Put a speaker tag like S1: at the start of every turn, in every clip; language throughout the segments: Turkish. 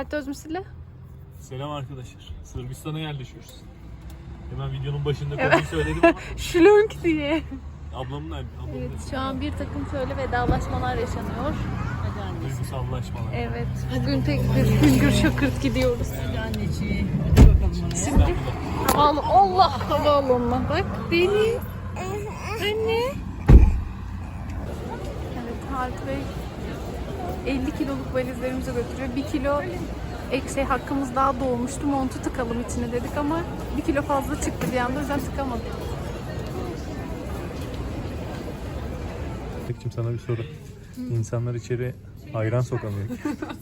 S1: Hatta Özmüsü'yle.
S2: Selam arkadaşlar. Sırbistan'a yerleşiyoruz. Hemen videonun başında
S1: Evet.
S2: konuyu söyledim ama
S1: Şlunk diye.
S2: ablamın nerede? Ablamın
S1: Evet şu an bir takım şöyle vedalaşmalar yaşanıyor.
S2: Duygusallaşmalar.
S1: Evet bugün pek bir hüngür şakırt gidiyoruz. Şimdi Allah Allah havaalanına bak beni. Anne. Evet Halit Bey 50 kiloluk valizlerimizi götürüyor. 1 kilo ek şey hakkımız daha doğmuştu. Montu tıkalım içine dedik ama 1 kilo fazla çıktı bir anda o yüzden tıkamadık.
S2: Tekçim sana bir soru. İnsanlar içeri ayran sokamıyor.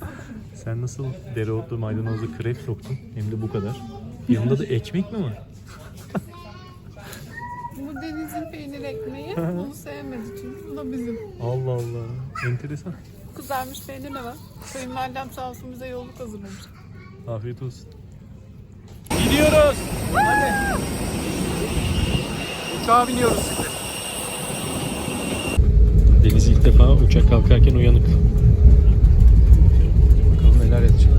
S2: Sen nasıl dereotlu maydanozlu krep soktun? Hem de bu kadar. Yanında da ekmek mi var?
S1: Bu denizin peynir ekmeği. Onu sevmedi çünkü. Bu da bizim.
S2: Allah Allah. Enteresan.
S1: Kızarmış peynir ne var? Kayınvalidem sağ olsun bize yolluk hazırlamış.
S2: Afiyet olsun. Gidiyoruz. Hadi. Uçağa biniyoruz şimdi. Deniz ilk defa uçak kalkarken uyanık. Bakalım neler yapacak.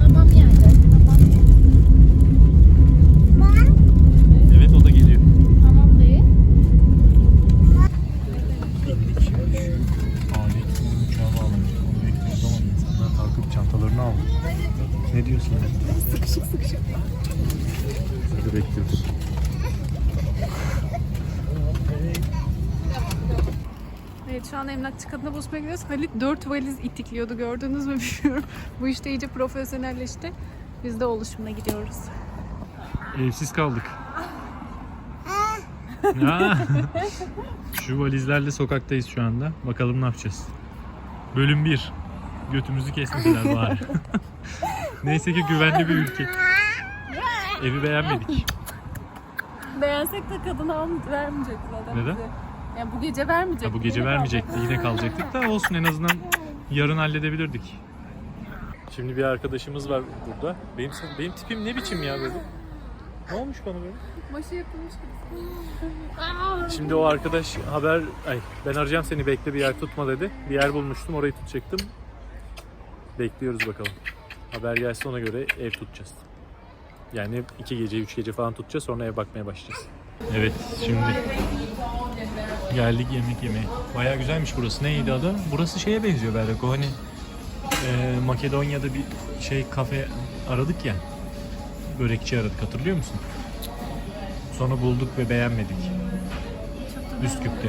S1: Tamam yani. Tamam.
S2: Evet o da geliyor.
S1: Tamam değil.
S2: İndik şimdi şu alet uçağa bağlamış. Onu bekliyoruz ama insanlar kalkıp çantalarını aldı. Ne diyorsun ya?
S1: Sıkışık sıkışık.
S2: Hadi bekliyoruz.
S1: Evet şu an emlakçı kadına buluşmaya gidiyoruz. Halit 4 valiz itikliyordu gördünüz mü bilmiyorum. Bu işte iyice profesyonelleşti. Biz de oluşumuna gidiyoruz.
S2: Evsiz kaldık. Ha. Şu valizlerle sokaktayız şu anda. Bakalım ne yapacağız. Bölüm 1. Götümüzü kesmediler bari. Neyse ki güvenli bir ülke. Evi beğenmedik.
S1: Beğensek de kadın almayacak, zaten
S2: Neden?
S1: bize. Yani bu gece vermeyecek.
S2: Ya bu gece vermeyecekti. Yine kalacaktık da olsun en azından yarın halledebilirdik. Şimdi bir arkadaşımız var burada. Benim benim tipim ne biçim ya böyle? Ne olmuş bana böyle?
S1: Başı yapılmış gibi.
S2: Şimdi o arkadaş haber, ay ben arayacağım seni bekle bir yer tutma dedi. Bir yer bulmuştum orayı tutacaktım. Bekliyoruz bakalım. Haber gelse ona göre ev tutacağız. Yani iki gece, üç gece falan tutacağız sonra ev bakmaya başlayacağız. Evet şimdi geldik yemek yemeye. Baya güzelmiş burası. Neydi adı? Burası şeye benziyor Berrak. O hani e, Makedonya'da bir şey kafe aradık ya. Börekçi aradık hatırlıyor musun? Sonra bulduk ve beğenmedik. Üsküp'te.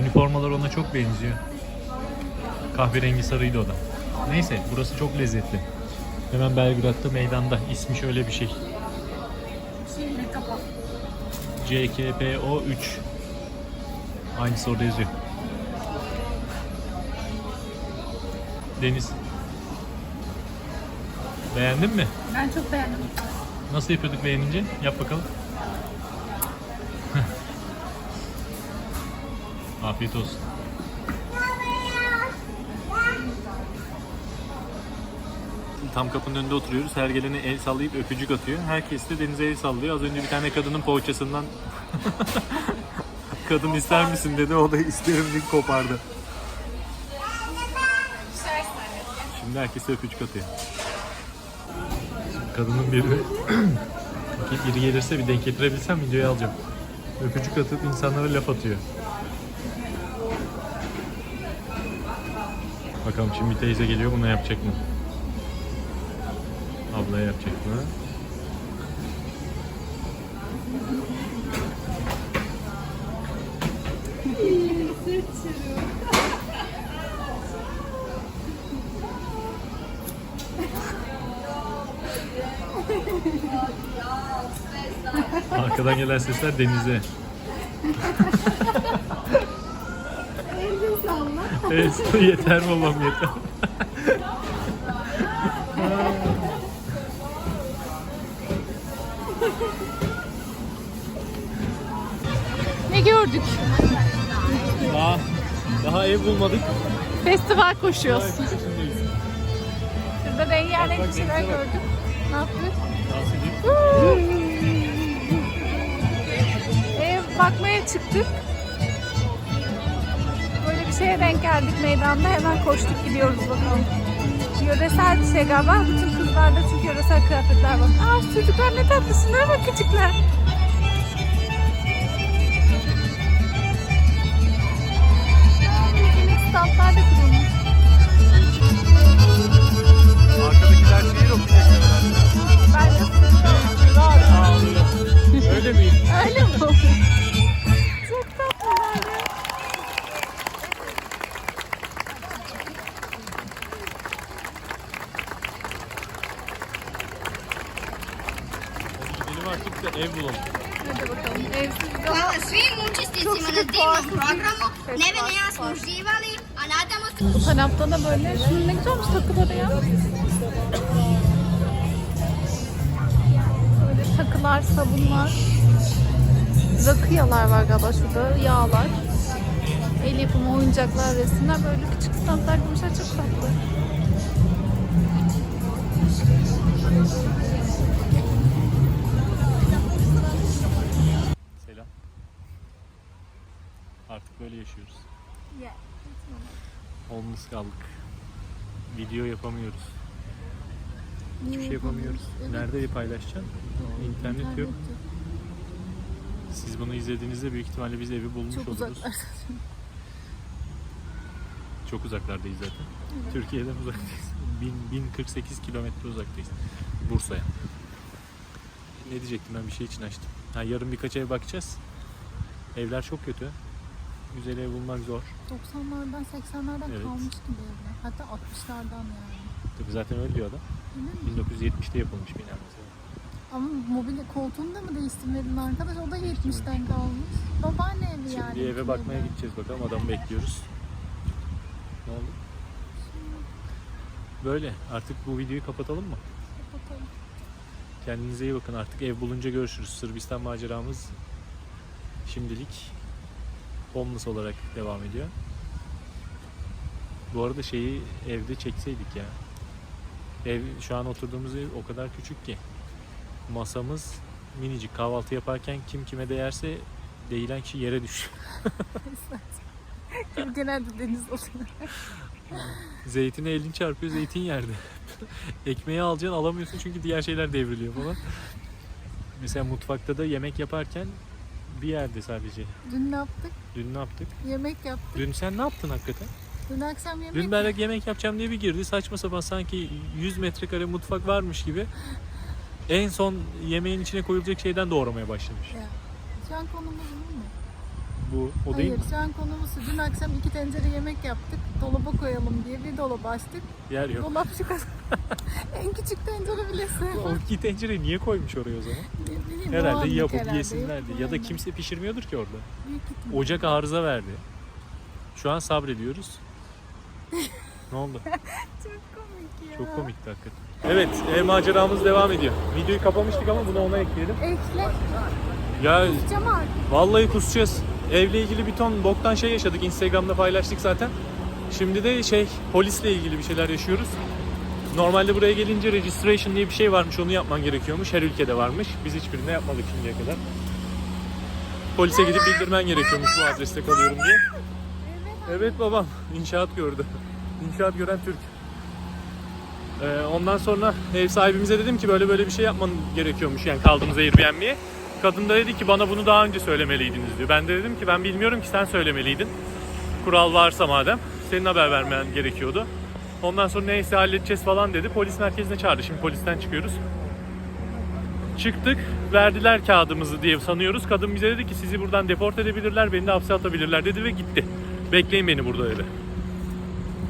S2: Üniformalar ona çok benziyor. Kahverengi sarıydı o da. Neyse burası çok lezzetli. Hemen Belgrad'da meydanda. İsmi şöyle bir şey. CKPO 3. Aynısı orada yazıyor. Deniz. Beğendin mi?
S1: Ben çok beğendim.
S2: Nasıl yapıyorduk beğenince? Yap bakalım. Afiyet olsun. Tam kapının önünde oturuyoruz. Her gelene el sallayıp öpücük atıyor. Herkes de denize el sallıyor. Az önce bir tane kadının poğaçasından kadın ister misin dedi. O da isterim diye kopardı. Şimdi herkese öpücük atıyor. Kadının biri biri gelirse bir denk getirebilsem videoyu alacağım. Öpücük atıp insanlara laf atıyor. Bakalım şimdi teyze geliyor buna yapacak mı? Ablaya yapacak mı? Arkadan gelen sesler denize. Evet, yeter babam yeter.
S1: Ne gördük?
S2: Daha, daha ev bulmadık.
S1: Festival koşuyoruz. Şurada rengarenk bir şeyler gördüm. Ne yapıyoruz? Bakmaya çıktık. şeye denk geldik meydanda. Hemen koştuk gidiyoruz bakalım. Yöresel bir şey galiba. Bütün kızlarda çünkü yöresel kıyafetler var. Aa çocuklar ne tatlı. Şunlara bak küçükler. Minik standlar da kurulmuş.
S2: Arkadakiler şiir okuyacak herhalde.
S1: Ben de.
S2: Öyle miyim?
S1: Öyle mi? Bu tarafta da böyle. Şunun ne güzelmiş takıları ya. Böyle takılar, sabunlar. Rakıyalar var galiba şurada. Yağlar. El yapımı oyuncaklar, resimler. Böyle küçük standlar kurmuşlar. Çok tatlı.
S2: Böyle yaşıyoruz. Homeless kaldık. Video yapamıyoruz. Hiçbir şey yapamıyoruz. Nerede paylaşacaksın? İnternet yok. Siz bunu izlediğinizde büyük ihtimalle biz evi bulmuş
S1: Çok
S2: oluruz. Çok uzaklardayız zaten. Türkiye'den uzaktayız. 1000 1048 kilometre uzaktayız. Bursa'ya. Ne diyecektim ben bir şey için açtım. Ha, yarın birkaç ev bakacağız. Evler çok kötü. Güzel ev bulmak zor.
S1: 90'lardan 80'lerden
S2: Evet.
S1: kalmış gibi evler. Hatta 60'lardan yani.
S2: Tabii zaten öyle diyor adam.
S1: Emin misin?
S2: 1970'te yapılmış bina mesela.
S1: Ama mobilya koltuğunu da mı değiştirmedin arkadaş? O da 70'ten kalmış. Babaanne evi yani.
S2: Şimdi eve bakmaya gideceğiz bakalım. Adamı bekliyoruz. Ne oldu? Böyle. Artık bu videoyu kapatalım mı?
S1: Kapatalım.
S2: Kendinize iyi bakın. Artık ev bulunca görüşürüz. Sırbistan maceramız şimdilik homeless olarak devam ediyor. Bu arada şeyi evde çekseydik ya. Ev şu an oturduğumuz ev o kadar küçük ki. Masamız minicik. Kahvaltı yaparken kim kime değerse değilen kişi yere düşüyor.
S1: Genelde deniz oluyor.
S2: Zeytine elin çarpıyor, zeytin yerde. Ekmeği alacaksın alamıyorsun çünkü diğer şeyler devriliyor falan. Mesela mutfakta da yemek yaparken bir yerde sadece.
S1: Dün ne yaptık?
S2: Dün ne yaptık?
S1: Yemek yaptık.
S2: Dün sen ne yaptın hakikaten?
S1: Dün akşam yemek
S2: Dün Berrak yemek yapacağım diye bir girdi. Saçma sapan sanki 100 metrekare mutfak varmış gibi. En son yemeğin içine koyulacak şeyden doğramaya başlamış.
S1: Ya. Şu an konumuz bu mu?
S2: Bu o değil
S1: Hayır
S2: mi?
S1: şu an konumuz şu. Dün akşam iki tencere yemek yaptık. Dolaba koyalım diye bir dolaba açtık.
S2: Yer yok.
S1: Dolap şu kadar. en küçük tencere bile sığmaz.
S2: O tencereyi niye koymuş oraya o zaman?
S1: Ne bileyim,
S2: Herhalde
S1: anlık
S2: yapıp
S1: herhalde.
S2: yesinlerdi. Ya da kimse pişirmiyordur ki orada.
S1: Büyük ihtimal.
S2: Ocak arıza verdi. Şu an sabrediyoruz. ne oldu?
S1: Çok komik ya.
S2: Çok komikti hakikaten. Evet, ev maceramız devam ediyor. Videoyu kapamıştık ama bunu ona ekleyelim.
S1: Ekle.
S2: Ya
S1: Cam artık.
S2: vallahi kusacağız. Evle ilgili bir ton boktan şey yaşadık. Instagram'da paylaştık zaten. Şimdi de şey polisle ilgili bir şeyler yaşıyoruz. Normalde buraya gelince registration diye bir şey varmış. Onu yapman gerekiyormuş. Her ülkede varmış. Biz hiçbirinde yapmadık şimdiye kadar. Polise gidip bildirmen gerekiyormuş bu adreste kalıyorum diye. Evet babam inşaat gördü. İnşaat gören Türk. Ee, ondan sonra ev sahibimize dedim ki böyle böyle bir şey yapman gerekiyormuş yani kaldığımız Airbnb'ye. Kadın da dedi ki bana bunu daha önce söylemeliydiniz diyor. Ben de dedim ki ben bilmiyorum ki sen söylemeliydin. Kural varsa madem senin haber vermen gerekiyordu. Ondan sonra neyse halledeceğiz falan dedi. Polis merkezine çağırdı. Şimdi polisten çıkıyoruz. Çıktık. Verdiler kağıdımızı diye sanıyoruz. Kadın bize dedi ki sizi buradan deport edebilirler, beni de hapse atabilirler dedi ve gitti. Bekleyin beni burada dedi.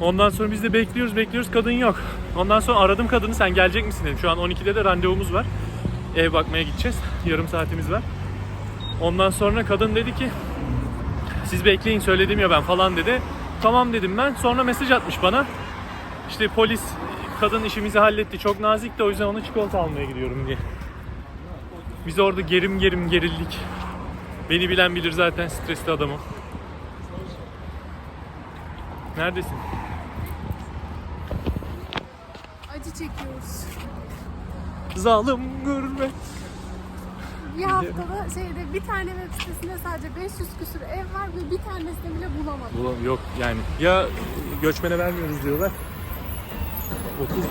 S2: Ondan sonra biz de bekliyoruz bekliyoruz kadın yok. Ondan sonra aradım kadını sen gelecek misin dedim. Şu an 12'de de randevumuz var. Ev bakmaya gideceğiz. Yarım saatimiz var. Ondan sonra kadın dedi ki siz bekleyin söyledim ya ben falan dedi. Tamam dedim ben. Sonra mesaj atmış bana. İşte polis kadın işimizi halletti. Çok nazikti o yüzden ona çikolata almaya gidiyorum diye. Biz orada gerim gerim gerildik. Beni bilen bilir zaten stresli adamım. Neredesin?
S1: Acı çekiyoruz.
S2: Zalim gurbet.
S1: Bir haftada şeyde bir tane web sitesinde sadece 500 küsür ev var ve bir tanesini bile bulamadım.
S2: Bu yok yani. Ya göçmene vermiyoruz diyorlar. 30 mu?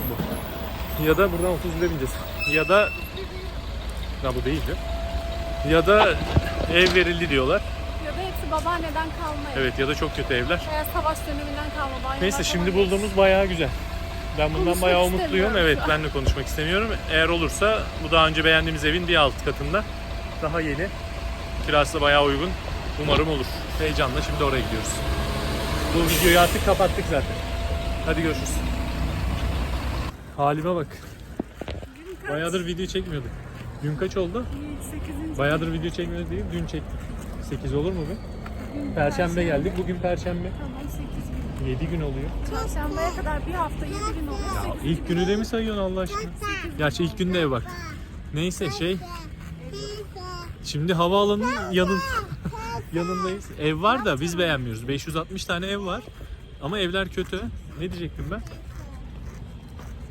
S2: Ya da buradan 30 lira bineceğiz. Ya da ya bu değildi. Ya da ev verildi diyorlar.
S1: Ya da hepsi babaanneden kalma ev.
S2: Evet ya da çok kötü evler.
S1: Veya savaş döneminden kalma banyolar
S2: Neyse şimdi bulduğumuz bayağı güzel. Ben bundan
S1: Konuşmak
S2: bayağı umutluyum. Evet ben de konuşmak istemiyorum. Eğer olursa bu daha önce beğendiğimiz evin bir alt katında. Daha yeni. Kirası da bayağı uygun. Umarım olur. Heyecanla şimdi oraya gidiyoruz. Bu videoyu artık kapattık zaten. Hadi görüşürüz. Halime bak. Bayağıdır video çekmiyorduk. Dün kaç oldu?
S1: 8.
S2: Bayağıdır video çekmiyorduk değil, dün çektik. 8 olur mu be? Perşembe geldik, bugün perşembe.
S1: Tamam 8 gün.
S2: 7 gün oluyor.
S1: Çarşambaya kadar bir hafta 7 gün olur. 8
S2: İlk günü de mi sayıyorsun Allah aşkına? Gerçi ilk günde ev bak. Neyse şey. Şimdi havaalanının yanın yanındayız. Ev var da biz beğenmiyoruz. 560 tane ev var. Ama evler kötü. Ne diyecektim ben?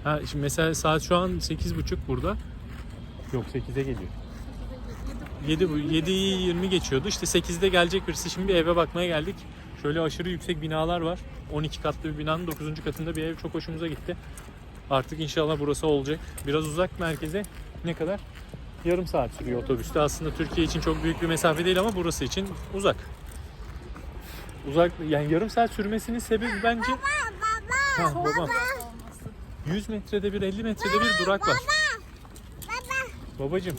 S2: Ha şimdi mesela saat şu an 8.30 burada. Yok 8'e geliyor. 7 7'yi 20 geçiyordu. İşte 8'de gelecek birisi. Şimdi bir eve bakmaya geldik. Şöyle aşırı yüksek binalar var. 12 katlı bir binanın 9. katında bir ev çok hoşumuza gitti. Artık inşallah burası olacak. Biraz uzak merkeze. Ne kadar? Yarım saat sürüyor otobüste. Aslında Türkiye için çok büyük bir mesafe değil ama burası için uzak. Uzak yani yarım saat sürmesinin sebebi bence Ha, babam. 100 metrede bir 50 metrede bir durak var. Babacım.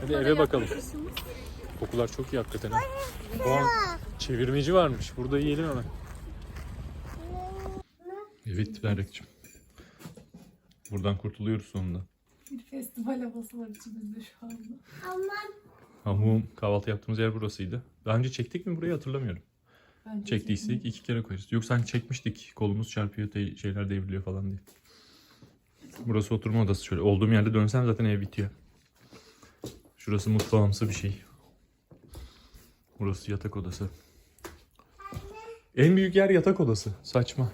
S2: Hadi eve bakalım. Kokular çok iyi hakikaten. ha. Aa, çevirmeci varmış. Burada yiyelim hemen. Evet Berrek'cim. Buradan kurtuluyoruz sonunda.
S1: Bir festival havası var içimizde şu anda.
S2: Hamum kahvaltı yaptığımız yer burasıydı. Daha önce çektik mi burayı hatırlamıyorum.
S1: Bence
S2: Çektiysek iki kere koyarız. Yok sanki çekmiştik. Kolumuz çarpıyor, te- şeyler devriliyor falan diye. Burası oturma odası şöyle. Olduğum yerde dönsem zaten ev bitiyor. Şurası mutfağımsı bir şey. Burası yatak odası. En büyük yer yatak odası. Saçma.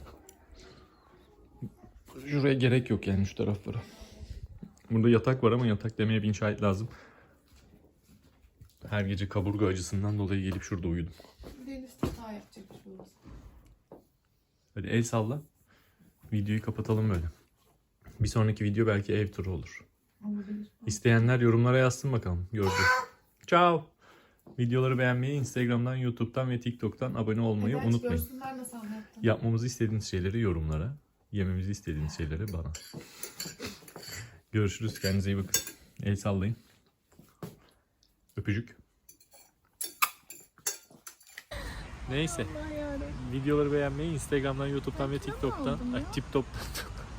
S2: Şuraya gerek yok yani şu taraflara. Burada yatak var ama yatak demeye bin şahit lazım. Her gece kaburga acısından dolayı gelip şurada uyudum.
S1: Deniz burası.
S2: Hadi el salla. Videoyu kapatalım böyle. Bir sonraki video belki ev turu olur.
S1: Olabilir.
S2: İsteyenler yorumlara yazsın bakalım. Göreceğiz. Ciao. Videoları beğenmeyi Instagram'dan, YouTube'dan ve TikTok'tan abone olmayı
S1: Gerçi
S2: unutmayın.
S1: Görsünler nasıl anlattın.
S2: Yapmamızı istediğiniz şeyleri yorumlara, yememizi istediğiniz şeyleri bana. Görüşürüz. Kendinize iyi bakın. El sallayın. Öpücük. Neyse. Videoları beğenmeyi Instagram'dan, YouTube'dan ve TikTok'tan, ay, TikTok,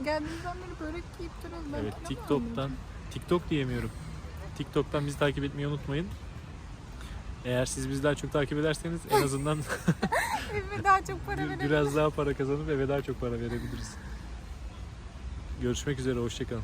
S1: Geldiğimizden beri börek yiyip duruyoruz. Ben
S2: evet TikTok'tan? TikTok diyemiyorum. TikTok'tan bizi takip etmeyi unutmayın. Eğer siz bizi daha çok takip ederseniz en azından
S1: Eve daha çok para verelim.
S2: biraz daha para kazanıp eve daha çok para verebiliriz. Görüşmek üzere, hoşçakalın.